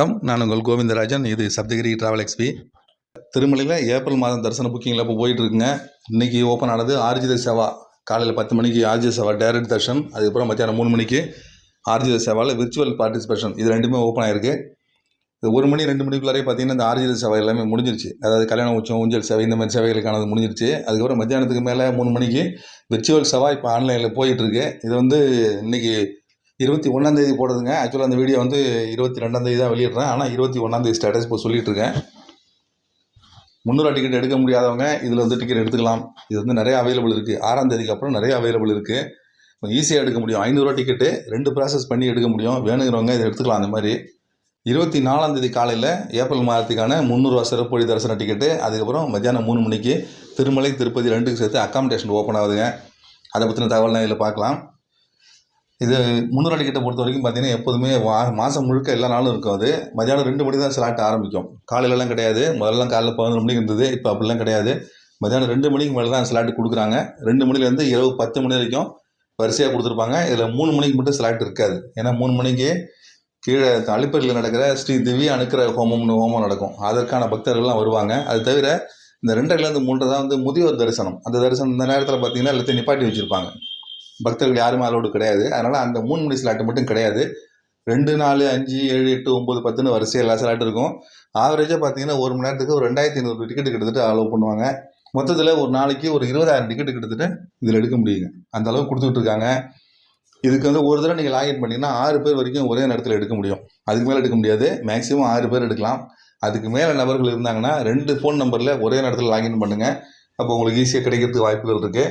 வணக்கம். நான் உங்கள் கோவிந்தராஜன். இது சப்தகிரி ட்ராவல் எக்ஸ்பி திருமலையில் ஏப்ரல் மாதம் தரிசன புக்கிங்கில் இப்போ போயிட்டுருக்குங்க. இன்றைக்கி ஓப்பன் ஆனது ஆர்ஜித சேவா. காலையில் பத்து மணிக்கு ஆர்ஜித சேவா டைரக்ட் தர்ஷன் அதுக்கப்புறம் மத்தியானம் மூணு மணிக்கு ஆர்ஜித சேவாவில் விர்ச்சுவல் பார்ட்டிசிபேஷன் இது ரெண்டுமே ஓப்பன் ஆயிருக்கு. இது ஒரு மணி ரெண்டு மணிக்குள்ளாரே பார்த்தீங்கன்னா இந்த ஆர்ஜித சேவை எல்லாமே முடிஞ்சிருச்சு. அதாவது கல்யாண உச்சம் ஊஞ்சல் சேவை இந்த மாதிரி சேவைகளுக்கானது முடிஞ்சிருச்சு. அதுக்கப்புறம் மத்தியானத்துக்கு மேலே மூணு மணிக்கு விர்ச்சுவல் சேவா இப்போ ஆன்லைனில் போயிட்டுருக்கு. இது வந்து இன்றைக்கி இருபத்தி ஒன்றாந்தேதி போடுறதுங்க. ஆக்சுவலாக அந்த வீடியோ வந்து இருபத்தி ரெண்டாந்தேதி தான் வெளியிடுறேன். ஆனால் இருபத்தி ஒன்றாந்தேதி ஸ்டேட்டஸ் இப்போ சொல்லிட்டுருக்கேன். முந்நூறுவா டிக்கெட் எடுக்க முடியாதவங்க இதில் வந்து டிக்கெட் எடுத்துக்கலாம். இது வந்து நிறைய அவைலபிள் இருக்குது ஆறாம் தேதிக்கு அப்புறம் நிறைய அவைலபிள் இருக்குது ஈஸியாக எடுக்க முடியும். ஐநூறுரூவா டிக்கெட்டு ரெண்டு ப்ராசஸ் பண்ணி எடுக்க முடியும். வேணுங்கிறவங்க இதை எடுத்துக்கலாம் அந்த மாதிரி. இருபத்தி நாலாம் தேதி காலையில் ஏப்ரல் மாதத்துக்கான முந்நூறுரூவா சிறப்பு வழி தரிசன டிக்கெட்டு அதுக்கப்புறம் மத்தியானம் மூணு மணிக்கு திருமலை திருப்பதி ரெண்டுக்கு சேர்த்து அக்காமடேஷன் ஓப்பன் ஆகுதுங்க. அதை பற்றின தகவல்லாம் இதில் பார்க்கலாம். இது முந்நூறு அடிக்கிட்ட பொறுத்த வரைக்கும் பார்த்தீங்கன்னா எப்போதுமே வா மாதம் முழுக்க எல்லா நாளும் இருக்கும் அது. மதியானம் ரெண்டு மணி தான் ஸ்லாட் ஆரம்பிக்கும். காலையிலலாம் கிடையாது. முதல்லாம் காலையில் பதினொரு மணிக்கு இருந்தது. இப்போ அப்படிலாம் கிடையாது. மதியானம் ரெண்டு மணிக்கு மேலே தான் ஸ்லாட் கொடுக்குறாங்க. ரெண்டு மணிலேருந்து இரவு பத்து மணி வரைக்கும் வரிசையாக கொடுத்துருப்பாங்க. இதில் மூணு மணிக்கு மட்டும் ஸ்லாட் இருக்காது. ஏன்னா மூணு மணிக்கு கீழே அழிப்பறையில் நடக்கிற ஸ்ரீ திவ்ய அனுக்கிற ஹோமம்னு ஹோமம் நடக்கும். அதற்கான பக்தர்கள்லாம் வருவாங்க. அது தவிர இந்த ரெண்டரைலேருந்து மூன்றரை தான் வந்து முதியோர் தரிசனம். அந்த தரிசனம் இந்த நேரத்தில் பார்த்தீங்கன்னா எல்லாத்தையும் நிப்பாட்டி வச்சுருப்பாங்க. பக்தர்கள் யாருமே அலோடு கிடையாது. அதனால் அந்த மூணு மணி ஸ்லாட்டு மட்டும் கிடையாது. ரெண்டு நாலு அஞ்சு ஏழு எட்டு ஒம்பது பத்துன்னு வரிசை எல்லா ஸ்லாட் இருக்கும். ஆவரேஜாக பார்த்தீங்கன்னா ஒரு மணி நேரத்துக்கு ஒரு ரெண்டாயிரத்தி ஐநூறு டிக்கெட் கிட்டத்தட்ட அலோவ் பண்ணுவாங்க. மொத்தத்தில் ஒரு நாளைக்கு ஒரு இருபதாயிரம் டிக்கெட் கிட்டத்தட்ட இதில் எடுக்க முடியுங்க. அந்த அளவுக்கு கொடுத்துட்டு இருக்காங்க. இதுக்கு வந்து ஒரு தடவை நீங்கள் லாகின் பண்ணிங்கன்னா ஆறு பேர் வரைக்கும் ஒரே நேரத்தில் எடுக்க முடியும். அதுக்கு மேலே எடுக்க முடியாது. மேக்ஸிமம் ஆறு பேர் எடுக்கலாம். அதுக்கு மேலே நபர்கள் இருந்தாங்கன்னா ரெண்டு ஃபோன் நம்பரில் ஒரே நேரத்தில் லாகின் பண்ணுங்கள் அப்போ உங்களுக்கு ஈஸியாக கிடைக்கிறதுக்கு வாய்ப்புகள் இருக்குது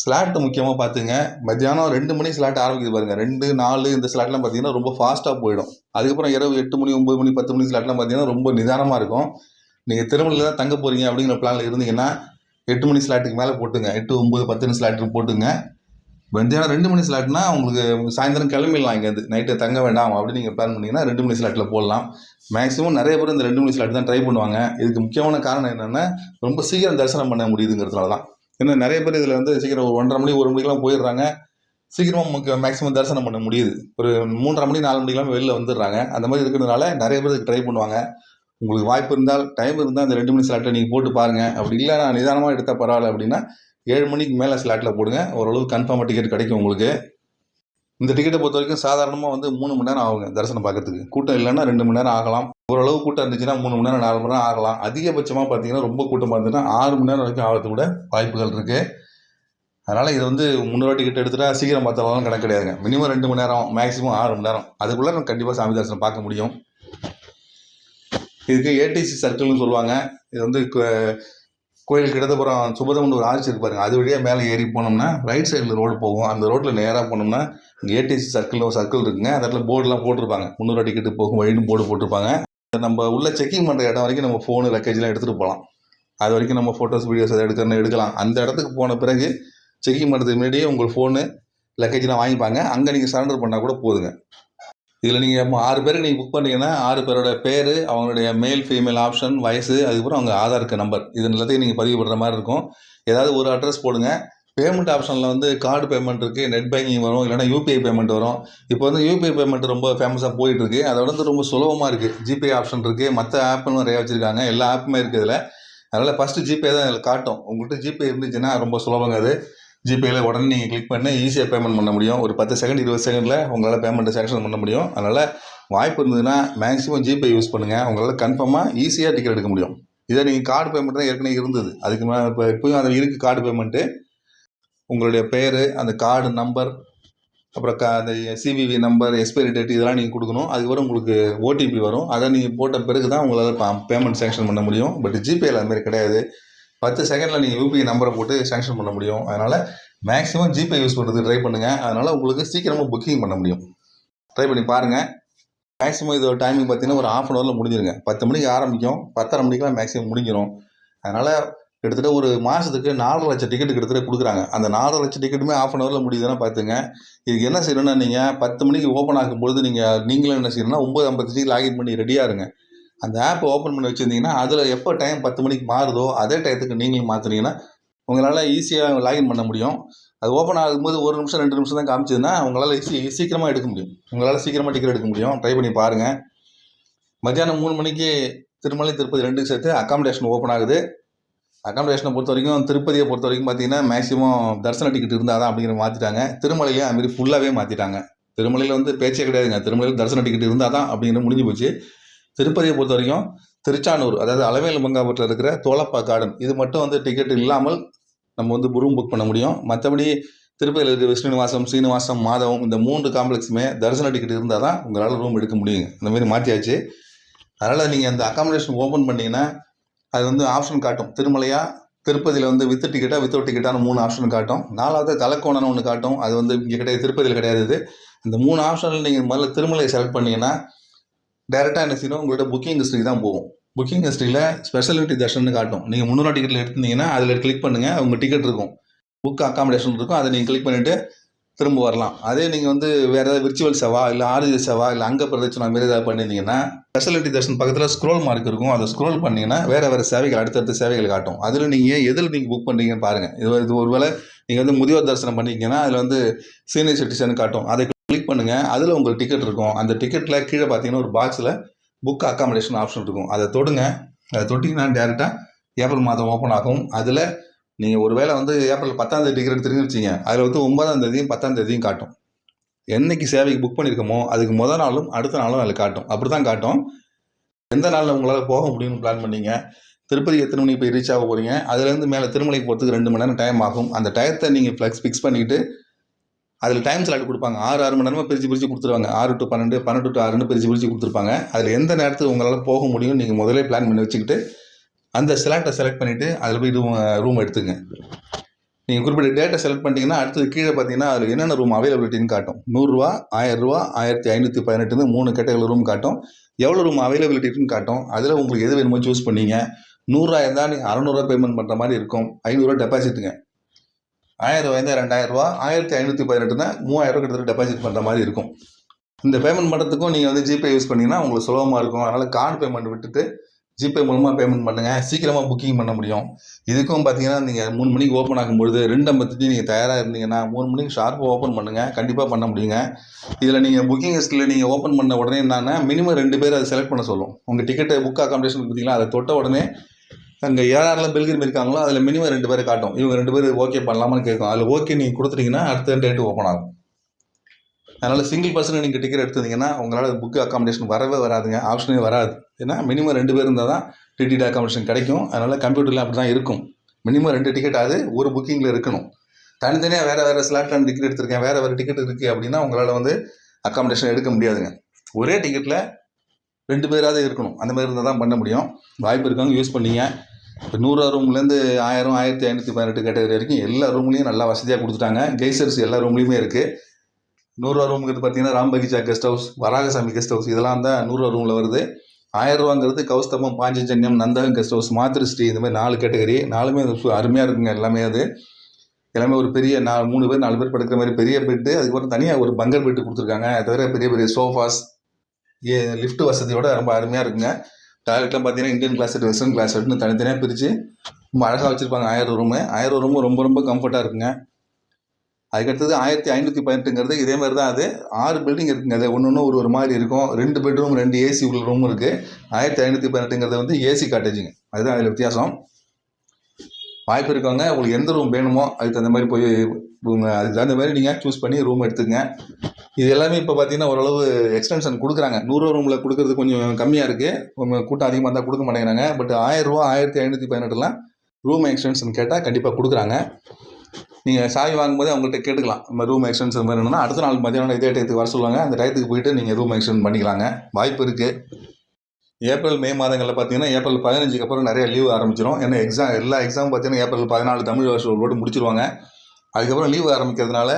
ஸ்லாட் முக்கியமாக பார்த்துங்க மத்தியானம் ரெண்டு மணி ஸ்லாட் ஆரம்பிக்குது பாருங்கள் ரெண்டு நாலு இந்த ஸ்லாட்லாம் பார்த்தீங்கன்னா ரொம்ப ஃபாஸ்ட்டாக போயிடும். அதுக்கப்புறம் இரவு எட்டு மணி ஒம்பது மணி பத்து மணி ஸ்லாட்லாம் பார்த்தீங்கன்னா ரொம்ப நிதானமாக இருக்கும். நீங்கள் திருமலையில் தான் தங்க போகிறீங்க அப்படிங்கிற பிளானில் இருந்தீங்கன்னா எட்டு மணி ஸ்லாட்டுக்கு மேலே போட்டுங்க. எட்டு ஒம்பது பத்து ஸ்லாட்டுக்கு போட்டுங்க. மத்தியானம் ரெண்டு மணி ஸ்லாட்னா உங்களுக்கு சாயந்தரம் கிளம்பிடலாம் இங்கேருந்து. நைட்டு தங்க வேண்டாம் அப்படின்னு நீங்கள் பிளான் பண்ணிங்கன்னா ரெண்டு மணி ஸ்லாட்டில் போடலாம். மேக்ஸிமம் நிறைய பேர் இந்த ரெண்டு மணி ஸ்லாட் தான் ட்ரை பண்ணுவாங்க. இதுக்கு முக்கியமான காரணம் என்னென்னா ரொம்ப சீக்கிரம் தரிசனம் பண்ண முடியுதுங்கிறதுனால தான் ஏன்னா நிறைய பேர் இதில் வந்து சீக்கிரம் ஒரு ஒன்றரை மணி ஒரு மணிக்கெலாம் போயிடுறாங்க. சீக்கிரமாக நமக்கு மேக்ஸிமம் தரிசனம் பண்ண முடியுது. ஒரு மூன்றரை மணி நாலு மணிக்கெலாம் வெளில வந்துடுறாங்க. அந்த மாதிரி இருக்கிறதுனால நிறைய பேர் ட்ரை பண்ணுவாங்க. உங்களுக்கு வாய்ப்பு இருந்தால் டைம் இருந்தால் அந்த ரெண்டு மணி ஸ்லாட்டை நீங்கள் போட்டு பாருங்கள் அப்படி இல்லை நான் நிதானமாக எடுத்தால் பரவாயில்ல அப்படின்னா ஏழு மணிக்கு மேலே ஸ்லாட்டில் போடுங்க. ஓரளவு கன்ஃபார்மாக டிக்கெட் கிடைக்கும் உங்களுக்கு. இந்த டிக்கெட்டை பொறுத்த வரைக்கும் சாதாரணமாக வந்து மூணு மணி நேரம் ஆகுங்க தரிசனம் பார்க்கறதுக்கு. கூட்டம் இல்லைன்னா ரெண்டு மணி நேரம் ஆகலாம். ஓரளவு கூட்டம் இருந்துச்சுன்னா மூணு மணி நேரம் நாலு மணி நேரம் ஆகலாம். அதிகபட்சமாக பார்த்தீங்கன்னா ரொம்ப கூட்டமாக இருந்ததுன்னா ஆறு மணி நேரம் வரைக்கும் ஆகிறது கூட வாய்ப்புகள் இருக்குது அதனால் இது வந்து முன்னூறு டிக்கெட் எடுத்துட்டா சீக்கிரம் பார்த்தாலும் கணக்கு கிடையாதுங்க. மினிமம் ரெண்டு மணி நேரம் மேக்ஸிமம் ஆறு மணி நேரம். அதுக்குள்ளே நம்ம கண்டிப்பாக சாமி தரிசனம் பார்க்க முடியும். இதுக்கு ஏடிசி சர்க்கிள்னு சொல்லுவாங்க. இது வந்து கோயிலுக்கு இடதுபுறம் சுபதம்னு ஒரு ஆர்ச்சி இருக்கு அது வழியாக மேலே ஏறி போனோம்னா ரைட் சைடில் ரோடு போகும். அந்த ரோட்டில் நேராக போனோம்னா ஏடிசி சர்க்கிளில் ஒரு சர்க்கிள் இருக்குங்க. அந்த இடத்துல போர்டுலாம் போட்டிருப்பாங்க. முந்நூறுவா டிக்கெட்டு போகும். வழின்னு போர்டு போட்டிருப்பாங்க. நம்ம உள்ளே செக்கிங் பண்ணுற இடம் வரைக்கும் நம்ம ஃபோனு லக்கேஜ்லாம் எடுத்துகிட்டு போகலாம். அது வரைக்கும் நம்ம ஃபோட்டோஸ் வீடியோஸ் எதாவது எடுக்கணும் எடுக்கலாம். அந்த இடத்துக்கு போன பிறகு செக்கிங் பண்ணுறதுக்கு முன்னாடியே உங்கள் ஃபோனு லக்கேஜ்லாம் வாங்கிப்பாங்க. அங்கே நீங்கள் சரண்டர் பண்ணால் கூட போதுங்க. இதில் நீங்கள் ஆறு பேருக்கு நீங்கள் புக் பண்ணிங்கன்னா ஆறு பேரோட பேர் அவங்களுடைய மேல் ஃபீமேல் ஆப்ஷன் வயசு அதுக்கப்புறம் அவங்க ஆதார் நம்பர் இது எல்லாத்தையும் நீங்கள் பதிவு பண்ணுற மாதிரி இருக்கும். ஏதாவது ஒரு அட்ரஸ் போடுங்க. பேமெண்ட் ஆப்ஷனில் வந்து கார்டு பேமெண்ட் இருக்குது நெட் பேங்கிங் வரும் இல்லைனா யூபிஐ பேமெண்ட் வரும். இப்போ வந்து யூபிஐ பேமெண்ட் ரொம்ப ஃபேமஸாக போயிட்டுருக்கு அதோட வந்து ரொம்ப சுலபமாக இருக்குது ஜிபே ஆப்ஷன் இருக்குது மற்ற ஆப்பும் நிறைய வச்சுருக்காங்க. எல்லா ஆப்புமே இருக்குது இதில். அதனால் ஃபஸ்ட்டு ஜிபே தான் இதில் காட்டும். உங்கள்கிட்ட ஜிபே இருந்துச்சுன்னா ரொம்ப சுலபங்க அது. ஜிபேயில் உடனே நீங்கள் கிளிக் பண்ணி ஈஸியாக பேமெண்ட் பண்ண முடியும். ஒரு பத்து செகண்ட் இருபது செகண்டில் உங்களால் பேமெண்ட்டை சேங்ஷன் பண்ண முடியும். அதனால் வாய்ப்பு இருந்ததுன்னா மேக்ஸிமம் ஜிபே யூஸ் பண்ணுங்கள் உங்களால் கன்ஃபார்மாக ஈஸியாக டிக்கெட் எடுக்க முடியும். இதே நீங்கள் கார்டு பேமெண்ட் தான் ஏற்கனவே இருந்தது. அதுக்கு மேலே இப்போ இப்போயும் அதில் இருக்குது கார்டு பேமெண்ட்டு உங்களுடைய பேர் அந்த கார்டு நம்பர் அப்புறம் க அந்த சிவிவி நம்பர் எக்ஸ்பைரி டேட் இதெல்லாம் நீங்கள் கொடுக்கணும். அதுக்கப்புறம் உங்களுக்கு ஓடிபி வரும். அதை நீங்கள் போட்ட பிறகு தான் உங்களால் பேமெண்ட் சேங்ஷன் பண்ண முடியும். பட் ஜிபேயில் அது கிடையாது. பத்து செகண்டில் நீங்கள் யூபிஐ நம்பரை போட்டு சேங்ஷன் பண்ண முடியும். அதனால் மேக்ஸிமம் ஜிபே யூஸ் பண்ணுறதுக்கு ட்ரை பண்ணுங்கள் அதனால் உங்களுக்கு சீக்கிரமாக புக்கிங் பண்ண முடியும். ட்ரை பண்ணி பாருங்கள் மேக்ஸிமம் இதோட டைமிங் பார்த்தீங்கன்னா ஒரு ஆஃப் அன் ஹவரில் முடிஞ்சிருங்க. பத்து மணிக்கு ஆரம்பிக்கும். பத்தரை மணிக்கெலாம் மேக்ஸிமம் முடிஞ்சிடும் அதனால் கிட்டத்தட்ட ஒரு மாதத்துக்கு நாலரை லட்சம் டிக்கெட் கிட்டத்தட்ட கொடுக்குறாங்க. அந்த நாலரை லட்சம் டிக்கெட்டுமே ஆஃப் அன் ஹவரில் முடியுதுன்னா பார்த்துங்க இதுக்கு என்ன செய்யணும்னா நீங்கள் பத்து மணிக்கு ஓப்பன் ஆகும்பொழுது நீங்கள் நீங்களும் என்ன செய்யணும்னா ஒம்பது ஐம்பத்தஞ்சுக்கு லாகின் பண்ணி ரெடியாக இருங்க. அந்த ஆப்பை ஓப்பன் பண்ணி வச்சுருந்தீங்கன்னா அதில் எப்போ டைம் பத்து மணிக்கு மாறுதோ அதே டயத்துக்கு நீங்களும் மாற்றுனீங்கன்னா உங்களால் ஈஸியாக லாகின் பண்ண முடியும். அது ஓப்பன் ஆகும்போது ஒரு நிமிஷம் ரெண்டு நிமிஷம் தான் காமிச்சதுன்னா உங்களால் ஈஸி சீக்கிரமாக எடுக்க முடியும். உங்களால் சீக்கிரமாக டிக்கெட் எடுக்க முடியும். ட்ரை பண்ணி பாருங்கள் மத்தியானம் மூணு மணிக்கு திருமலை திருப்பதி ரெண்டுக்கு சேர்த்து அக்காமடேஷன் ஓப்பன் ஆகுது. அக்காமடேஷனை பொறுத்த வரைக்கும் திருப்பதியை பொறுத்த வரைக்கும் பார்த்தீங்கன்னா மேக்ஸிமம் தரிசன டிக்கெட் இருந்தால் தான் அப்படிங்கிற மாற்றிட்டாங்க திருமலையிலையும் அதுமாரி ஃபுல்லாகவே மாற்றிட்டாங்க திருமலையில் வந்து பேச்சே கிடையாதுங்க. திருமலையில் தரிசன டிக்கெட் இருந்தால் தான் அப்படிங்கிற முடிஞ்சு போச்சு. திருப்பதியை பொறுத்த வரைக்கும் திருச்சானூர் அதாவது அளவேல் மங்காபுரத்தில் இருக்கிற தோலப்பா கார்டன் இது மட்டும் வந்து டிக்கெட் இல்லாமல் நம்ம வந்து ரூம் புக் பண்ண முடியும். மற்றபடி திருப்பதியில் இருக்கிற விஷ்ணுநிவாசம் சீனிவாசம் மாதவம் இந்த மூன்று காம்ப்ளெக்ஸுமே தரிசன டிக்கெட் இருந்தால் தான் உங்களால் ரூம் எடுக்க முடியுங்க. இந்த மாதிரி மாற்றியாச்சு அதனால் நீங்கள் அந்த அக்காமடேஷன் ஓப்பன் பண்ணீங்கன்னா அது வந்து ஆப்ஷன் காட்டும். திருமலையா திருப்பதியில் வந்து வித் டிக்கெட்டா வித்தவுட் டிக்கெட்டான மூணு ஆப்ஷன் காட்டும். நாலாவது தலைக்கோணம்னு ஒன்று காட்டும். அது வந்து இங்கே கிடையாது திருப்பதியில் கிடையாது இந்த மூணு ஆப்ஷனில் நீங்கள் முதல்ல திருமலையை செலக்ட் பண்ணிங்கன்னா டேரெக்டாக என்ன செய்யணும்? உங்கள்கிட்ட புக்கிங் ஹிஸ்ட்ரி தான் போகும். புக்கிங் ஹிஸ்ட்ரியில் ஸ்பெஷாலிட்டி தர்ஷன் காட்டும். நீங்கள் முந்நூறு டிக்கெட்டில் எடுத்தீங்கன்னா அதில் கிளிக் பண்ணுங்கள் உங்கள் டிக்கெட் இருக்கும். புக் அக்காமடேஷன் இருக்கும். அதை நீங்கள் கிளிக் பண்ணிவிட்டு திரும்ப வரலாம். அதே நீங்கள் வந்து வேறு ஏதாவது விர்ச்சுவல் சேவா இல்லை ஆர்ஜி சேவா இல்லை அங்க பிரதட்சணா மாரி ஏதாவது பண்ணியிருந்தீங்கன்னா ஸ்பெஷாலிட்டி தர்ஷன் பக்கத்தில் ஸ்க்ரோல் மார்க் இருக்கும். அதை ஸ்க்ரோல் பண்ணிங்கன்னா வேறு வேறு சேவைகள் அடுத்தடுத்த சேவைகள் காட்டும். அதில் நீங்கள் எதில் நீங்கள் புக் பண்ணுறீங்கன்னு பாருங்கள் இது இது ஒருவேளை நீங்கள் வந்து முதியோர் தரிசனம் பண்ணிங்கன்னா அதில் வந்து சீனியர் சிட்டிசன் காட்டும். அதை பண்ணுங்கள் அதில் உங்களுக்கு டிக்கெட் இருக்கும். அந்த டிக்கெட்டில் கீழே பார்த்தீங்கன்னா ஒரு பாக்ஸில் புக் அக்காமடேஷன் ஆப்ஷன் இருக்கும். அதை தொடுங்க. அதை தொட்டிங்கன்னா டேரெக்டாக ஏப்ரல் மாதம் ஓப்பன் ஆகும். அதில் நீங்கள் ஒரு வேளை வந்து ஏப்ரல் பத்தாம் தேதி டிக்கெட் எடுத்துருன்னு வச்சிங்க. அதில் வந்து ஒன்பதாம் தேதியும் பத்தாம் தேதியும் காட்டும். என்னைக்கு சேவைக்கு புக் பண்ணியிருக்கோமோ அதுக்கு முதல் நாளும் அடுத்த நாளும் அதில் காட்டும். அப்படி தான் காட்டும். எந்த நாளில் உங்களால் போக முடியும்னு பிளான் பண்ணீங்க? திருப்பதி எத்தனை மணிக்கு போய் ரீச் ஆக போகிறீங்க அதுலேருந்து மேலே திருமலைக்கு போகிறதுக்கு ரெண்டு மணி நேரம் டைம் ஆகும். அந்த டயத்தை நீங்கள் ஃப்ளெக்ஸ் ஃபிக்ஸ் பண்ணிவிட்டு அதில் டைம் ஸ்லாட் கொடுப்பாங்க. ஆறு ஆறு மணி நேரமாக பிரித்து பிரித்து கொடுத்துருவாங்க. ஆறு டு பன்னெண்டு பன்னெண்டு டு ஆறுன்னு பிரித்து பிரித்து கொடுத்துருப்பாங்க. அதில் எந்த நேரத்துக்கு உங்களால் போக முடியும் நீங்கள் முதலே பிளான் பண்ணி வச்சுக்கிட்டு அந்த ஸ்லாட்டை செலக்ட் பண்ணிவிட்டு அதில் போய் ரூம் ரூம் எடுத்துங்க. நீங்கள் குறிப்பிட்ட டேட்டை செலக்ட் பண்ணிட்டீங்கன்னா அடுத்தது கீழே பார்த்தீங்கன்னா அதில் என்னென்ன ரூம் அவைலபிலிட்டின்னு காட்டும். நூறுரூவா ஆயிரரூவா ஆயிரத்தி ஐநூற்றி பதினெட்டுன்னு மூணு கேட்டகரி ரூம் காட்டும். எவ்வளோ ரூம் அவைலபிலிட்டின்னு காட்டும். அதில் உங்களுக்கு எது வேணுமோ சூஸ் பண்ணீங்க. நூறுரூவா இருந்தால் நீங்கள் அறநூறுவா பேமெண்ட் பண்ணுற மாதிரி இருக்கும். ஐநூறுரூவா டெபாசிட்டுங்க ஆயிரம் ரூபாய் ரெண்டாயிரம் ரெண்டாயிரரூவா ஆயிரத்தி ஐநூற்றி பதினெட்டுனா மூவாயிரம் ரூபா கிட்டத்தட்ட டெபாசிட் பண்ணுற மாதிரி இருக்கும். இந்த பேமெண்ட் பண்ணுறதுக்கும் நீங்கள் வந்து ஜிபே யூஸ் பண்ணிங்கன்னா உங்களுக்கு சுலபமாக இருக்கும். அதனால் கார்டு பேமெண்ட் விட்டுட்டு ஜிபே மூலமாக பேமெண்ட் பண்ணுங்கள் சீக்கிரமாக புக்கிங் பண்ண முடியும். இதுக்கும் பார்த்தீங்கன்னா நீங்கள் மூணு மணிக்கு ஓப்பன் ஆகும்பொழுது ரெண்டு ஐம்பத்தஞ்சு நீங்கள் தயாராக இருந்தீங்கன்னா மூணு மணிக்கு ஷார்ப்பாக ஓப்பன் பண்ணுங்கள் கண்டிப்பாக பண்ண முடியுங்க. இதில் நீங்கள் புக்கிங் லிஸ்ட்டில் நீங்கள் ஓப்பன் பண்ண உடனே என்னென்னா மினிமம் ரெண்டு பேர் அதை செலக்ட் பண்ண சொல்லும். உங்கள் டிக்கெட்டை புக் அக்காமடேஷன் பார்த்தீங்களா அதை தொட்ட உடனே அங்கே யாரெல்லாம் பில்கிரிமி இருக்காங்களோ அதில் மினிமம் ரெண்டு பேரை காட்டும். இவங்க ரெண்டு பேர் ஓகே பண்ணலாமான்னு கேட்கும். அதில் ஓகே நீங்கள் கொடுத்துட்டீங்கன்னா அடுத்த டேட்டு ஓப்பன் ஆகும். அதனால் சிங்கிள் பர்சன் நீங்கள் டிக்கெட் எடுத்துருந்தீங்கன்னா உங்களால் புக்கு அக்காமடேஷன் வரவே வராதுங்க. ஆப்ஷனே வராது. ஏன்னா மினிமம் ரெண்டு பேர் இருந்தால் தான் டிடிடி அக்காமடேஷன் கிடைக்கும். அதனால் கம்ப்யூட்டரில் அப்படி தான் இருக்கும். மினிமம் ரெண்டு டிக்கெட் ஆகுது. ஒரு புக்கிங்கில் இருக்கணும். தனித்தனியாக வேறு வேறு ஸ்லாட்டில் டிக்கெட் எடுத்திருக்கேன். வேறு வேறு டிக்கெட் இருக்குது அப்படின்னா உங்களால் வந்து அக்காமடேஷன் எடுக்க முடியாதுங்க. ஒரே டிக்கெட்டில் ரெண்டு பேராவது இருக்கணும். அந்த மாதிரி இருந்தால் தான் பண்ண முடியும். வாய்ப்பு இருக்கவங்க யூஸ் பண்ணீங்க. இப்போ நூறுரூவா ரூம்லேருந்து ஆயிரம் ஆயிரத்தி ஐநூற்றி பதினெட்டு கேட்டகரி வரைக்கும் எல்லா ரூம்லேயும் நல்லா வசதியாக கொடுத்துட்டாங்க. கெய்சர்ஸ் எல்லா ரூம்லேயுமே இருக்குது நூறுரூவா ரூமுங்கிறது பார்த்தீங்கன்னா Ram Bagicha guest house Varahaswamy guest house இதெல்லாம் தான் நூறுரூவா ரூமில் வருது. ஆயிரரூவாங்கிறது கௌஸ்தபம் பாஞ்சஜன்யம் நந்தகம் கெஸ்ட் ஹவுஸ் மாத்திருஸ்ரீ இந்த மாதிரி நாலு கேட்டகரி நாலுமே அருமையாக இருக்குங்க எல்லாமே அது. எல்லாமே ஒரு பெரிய நா மூணு பேர் நாலு பேர் படுக்கிற மாதிரி பெரிய பெட்டு அதுக்கப்புறம் தனியாக ஒரு பங்கர் பெட்டு கொடுத்துருக்காங்க. அது தவிர பெரிய பெரிய சோஃபாஸ் ஏ லிஃப்ட் வசதியோட ரொம்ப அருமையாக இருக்குங்க. டாய்லெட்லாம் பார்த்தீங்கன்னா இந்தியன் கிளாஸ் வெஸ்டர்ன் கிளாஸ் தனித்தனியாக பிரித்து ரொம்ப அழகாக வச்சுருப்பாங்க ஆயிரம் ரூமு ஆயிரம் ரூமு ரொம்ப ரொம்ப கம்ஃபர்ட்டாக இருக்குங்க. அதுக்கடுத்தது ஆயிரத்தி ஐநூற்றி பதினெட்டுங்கிறது இதே மாதிரி தான் அது. ஆறு பில்டிங் இருக்குங்க. அது ஒன்று ஒன்று ஒரு ஒரு மாதிரி இருக்கும். ரெண்டு பெட்ரூம் ரெண்டு ஏசி உள்ள ரூம் இருக்குது ஆயிரத்தி ஐநூற்றி பதினெட்டுங்கிறது வந்து ஏசி காட்டேஜுங்க அதுதான் அதில் வித்தியாசம். வாய்ப்பு இருக்கவங்க உங்களுக்கு எந்த ரூம் வேணுமோ அதுக்கு தகுந்த மாதிரி போய் அதுக்கு தகுந்த மாதிரி நீங்கள் சூஸ் பண்ணி ரூம் எடுத்துக்கங்க. இது எல்லாமே இப்போ பார்த்தீங்கன்னா ஓரளவு எக்ஸ்டென்ஷன் கொடுக்குறாங்க. நூறுரூவா ரூமில் கொடுக்குறது கொஞ்சம் கம்மியாக இருக்குது கூட்டம் அதிகமாக இருந்தால் கொடுக்க மாட்டேங்கிறாங்க. பட் ஆயிரரூவா ஆயிரத்தி ஐநூற்றி பதினெட்டுலாம் ரூம் எக்ஸ்டென்ஷன் கேட்டால் கண்டிப்பாக கொடுக்குறாங்க. நீங்கள் சாவி வாங்கும்போது அவங்கள்ட்ட கேட்டுக்கலாம். நம்ம ரூம் எக்ஸ்டென்ஷன் வேணும்னா அடுத்த நாள் மதியானம் இதே டயத்துக்கு வர சொல்லுவாங்க. அந்த டயத்துக்கு போயிட்டு நீங்கள் ரூம் எக்ஸ்டெண்ட் பண்ணிக்கலாங்க. வாய்ப்பு இருக்குது ஏப்ரல் மே மாதங்களில் பார்த்தீங்கன்னா ஏப்ரல் பதினஞ்சுக்கு அப்புறம் நிறைய லீவ் ஆரம்பிச்சிடும் ஏன்னா எக்ஸாம் எல்லா எக்ஸாம் பார்த்தீங்கன்னா ஏப்ரல் பதினாலு தமிழ் வருஷம் போட்டு முடிச்சிருவாங்க. அதுக்கப்புறம் லீவ் ஆரம்பிக்கிறதுனால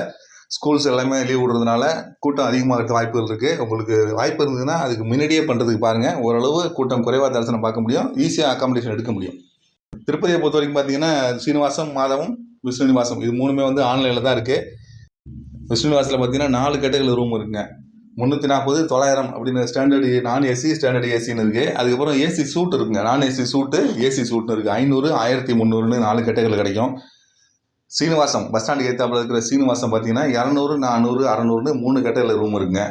ஸ்கூல்ஸ் எல்லாமே லீவ் விடுறதுனால கூட்டம் அதிகமாகிறது வாய்ப்புகள் இருக்குது உங்களுக்கு வாய்ப்பு இருந்ததுன்னா அதுக்கு முன்னாடியே பண்ணுறதுக்கு பாருங்கள் ஓரளவு கூட்டம் குறைவாக தரிசனம் பார்க்க முடியும். ஈஸியாக அக்காமடேஷன் எடுக்க முடியும். திருப்பதியை பொறுத்த வரைக்கும் பார்த்தீங்கன்னா சீனிவாசம் மாதவம் விஷ்ணுநிவாசம் இது மூணுமே வந்து ஆன்லைனில் தான் இருக்குது விஷ்ணுநிவாசத்தில் பார்த்தீங்கன்னா நாலு கேட்டகரியில் ரூம் இருக்குங்க. முந்நூற்றி நாற்பது தொள்ளாயிரம் அப்படின்னு ஸ்டாண்டர்டு நான் ஏசி ஸ்டாண்டர்ட் ஏசின்னு இருக்குது அதுக்கப்புறம் ஏசி சூட் இருக்குங்க. நான் ஏசி சூட்டு ஏசி சூட்னு இருக்குது ஐநூறு ஆயிரத்தி முந்நூறுன்னு நாலு கட்டைகள் கிடைக்கும். சீனிவாசம் பஸ் ஸ்டாண்டுக்கு ஏற்றாப்புல இருக்கிற சீனிவாசம் பார்த்தீங்கன்னா இரநூறு நானூறு அறநூறுன்னு மூணு கட்டையில் ரூம் இருக்குங்க.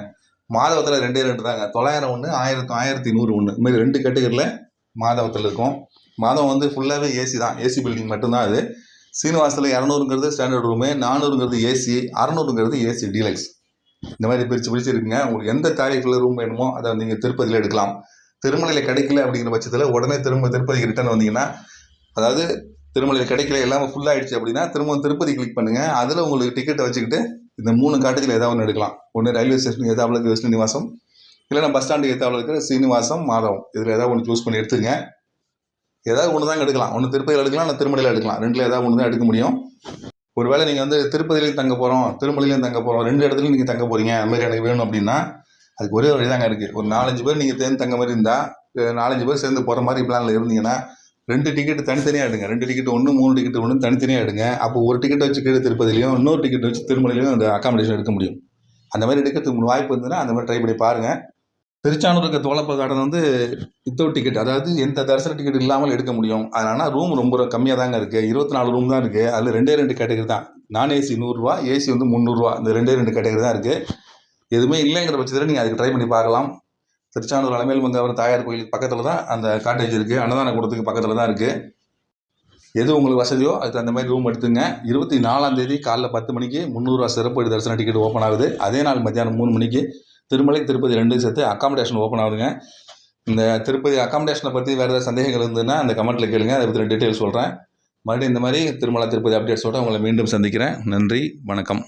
மாதவத்தில் ரெண்டே ரெண்டு தாங்க. தொள்ளாயிரம் ஒன்று ஆயிரத்து ஆயிரத்தி நூறு ஒன்று இதுமாதிரி ரெண்டு கட்டைகளில் மாதவத்தில் இருக்கும். மாதவம் வந்து ஃபுல்லாகவே ஏசி தான். ஏசி பில்டிங் மட்டும்தான் அது. சீனிவாசத்தில் இரநூறுங்கிறது ஸ்டாண்டர்ட் ரூமு நானூறுங்கிறது ஏசி அறநூறுங்கிறது ஏசி டீலக்ஸ் இந்த மாதிரி பிரித்து பிரித்து இருக்குங்க. உங்களுக்கு எந்த தாரிஃபில் ரூம் வேணுமோ அதை நீங்கள் திருப்பதியில் எடுக்கலாம். திருமலையில் கிடைக்கல அப்படிங்கிற பட்சத்தில் உடனே திரும்ப திருப்பதிக்கு ரிட்டர்ன் வந்தீங்கன்னா அதாவது திருமலையில் கிடைக்கல எல்லாம் ஃபுல் ஆயிடுச்சு அப்படின்னா திரும்ப திருப்பதி கிளிக் பண்ணுங்கள் அதில் உங்களுக்கு டிக்கெட்டை வச்சுக்கிட்டு இந்த மூணு காட்டுகள் ஏதாவது ஒன்று எடுக்கலாம். ஒன்று ரயில்வே ஸ்டேஷன் ஏதாவது இருக்கிற ஸ்ரீனிவாசம் இல்லைனா பஸ் ஸ்டாண்டு ஏதாவது இருக்கிற ஸ்ரீனிவாசம் மாதவம். இதில் ஏதாவது ஒன்று சூஸ் பண்ணி எடுத்துங்க. ஏதாவது ஒன்று தாங்க எடுக்கலாம். ஒன்று திருப்பதியில் எடுக்கலாம் இல்லை திருமலையில் எடுக்கலாம். ரெண்டில் ஏதாவது ஒன்று தான் எடுக்க முடியும். ஒருவேளை நீங்கள் வந்து திருப்பதிலையும் தங்க போகிறோம் திருமலையிலையும் தங்க போகிறோம் ரெண்டு இடத்துலையும் நீங்கள் தங்க போகிறீங்க அந்த மாதிரி எனக்கு வேணும் அப்படின்னா அதுக்கு ஒரே வழி தாங்க இருக்குது ஒரு நாலஞ்சு பேர் நீங்கள் தேர்ந்து தங்க மாதிரி இருந்தால் நாலஞ்சு பேர் சேர்ந்து போகிற மாதிரி பிளானில் இருந்தீங்கன்னா ரெண்டு டிக்கெட் தனித்தனியாக எடுங்க. ரெண்டு டிக்கெட் ஒன்று மூணு டிக்கெட் ஒன்று தனித்தனியாக எடுங்க. அப்போ ஒரு டிக்கெட் வச்சு கீழே திருப்பதிலையும் இன்னொரு டிக்கெட் வச்சு திருமலையிலையும் அந்த அக்காமடேஷன் எடுக்க முடியும். அந்த மாதிரி எடுக்கிறதுக்கு வாய்ப்பு இருந்ததுன்னா அந்த மாதிரி ட்ரை பண்ணி பாருங்கள் திருச்சானூர் இருக்க தோழப்ப கார்டன் வந்து வித்தவுட் டிக்கெட் அதாவது எந்த தரிசன டிக்கெட் இல்லாமல் எடுக்க முடியும். அதனால் ரூம் ரொம்ப கம்மியாக தாங்க இருக்குது இருபத்தி நாலு ரூம் தான் இருக்குது அதில் ரெண்டே ரெண்டு கேட்டகரி தான். நான் ஏசி நூறுரூவா ஏசி வந்து முந்நூறுரூவா. இந்த ரெண்டே ரெண்டு கேட்டகரி தான் இருக்குது எதுவுமே இல்லைங்கிற பட்சத்தில் நீங்கள் அதுக்கு ட்ரை பண்ணி பார்க்கலாம். திருச்சானூர் அலமேல் மங்காவரம் தாயார் கோயிலுக்கு பக்கத்தில் தான் அந்த காட்டேஜ் இருக்குது அன்னதான கூடத்துக்கு பக்கத்தில் தான் இருக்குது எது உங்களுக்கு வசதியோ அதுக்கு அந்த மாதிரி ரூம் எடுத்துங்க. இருபத்தி நாலாம் தேதி காலைல பத்து மணிக்கு முந்நூறுரூவா சிறப்பு தரிசன டிக்கெட் ஓப்பன் ஆகுது. அதே நாள் மத்தியானம் மூணு மணிக்கு திருமலை திருப்பதி ரெண்டும் சேர்த்து அக்காமடேஷன் ஓப்பன் ஆகுதுங்க. இந்த திருப்பதி அக்காமடேஷனை பற்றி வேறு ஏதாவது சந்தேகங்கள் இருந்ததுன்னா அந்த கமெண்ட்டில் கேளுங்க. அதை பற்றி டீட்டெயில் சொல்கிறேன் மறுபடியும் இந்த மாதிரி திருமலை திருப்பதி அப்டேட்ஸோடு உங்களை மீண்டும் சந்திக்கிறேன். நன்றி. வணக்கம்.